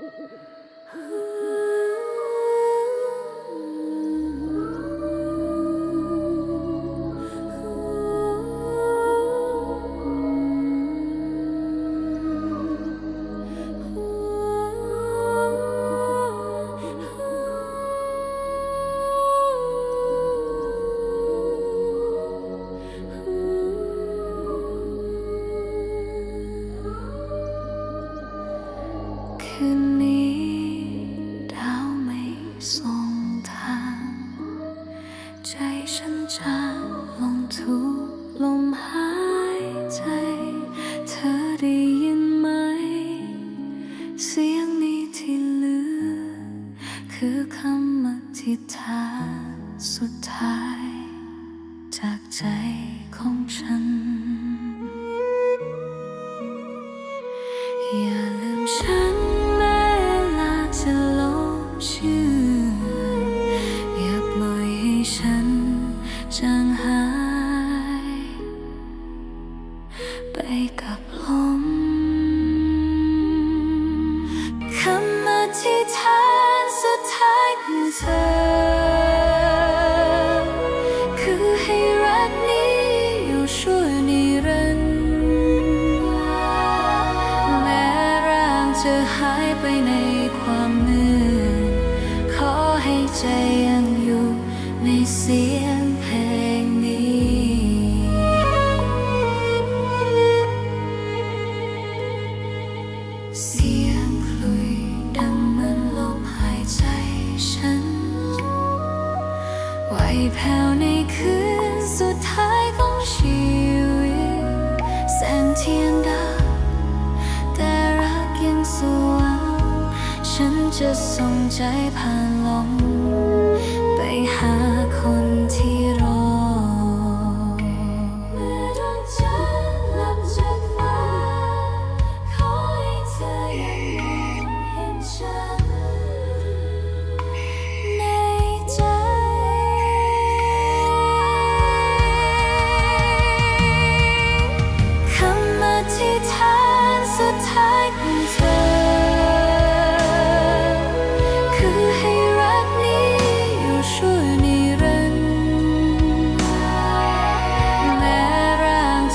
Ooh, ooh, ooh. คืนนี้ดาวไม่ส่งทาง ใจฉันจางลงทุกลมหายใจ เธอได้ยินไหม เสียงนี้ที่เหลือ คือคำอธิษฐานสุดท้าย จากใจของฉัน ไปกับลมคำอธิษฐานสุดท้ายของเธอ คือให้รักนี้อยู่ชั่วนิรันดร์แม้ร่างจะหายไปในความมืดขอให้ใจยังอยู่ในเสีย ไหวแผ่วในคืนสุดท้ายของชีวิต แสงเทียนดับแต่รักยังสว่างฉันจะส่งใจผ่านลมไปหาคนที่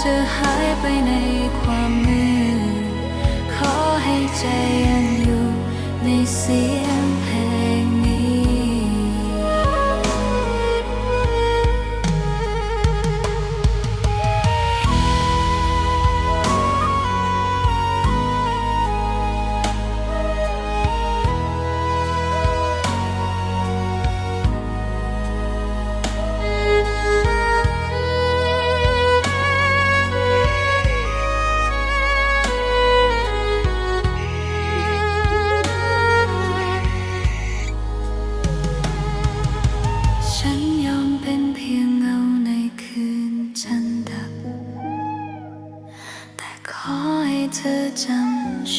จะหายไปในความมืดขอให้ใจ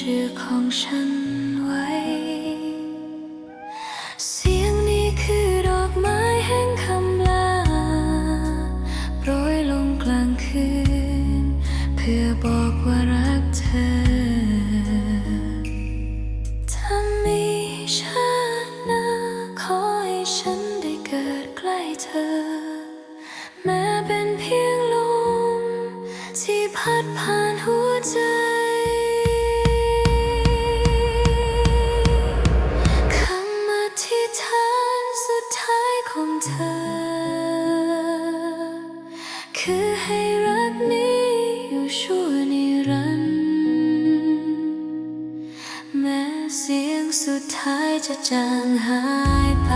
ชื่อของฉันไว้ เสียงนี้คือดอกไม้แห่งคำลาโปรยลงกลางคืน เพื่อบอกว่ารักเธอ ถ้ามีชาติหน้าขอให้ฉันได้เกิดใกล้เธอ แม้เป็นเพียงลมที่พัดผ่าน ชั่วนิรันดร์แม้เสียงสุดท้ายจะจางหายไป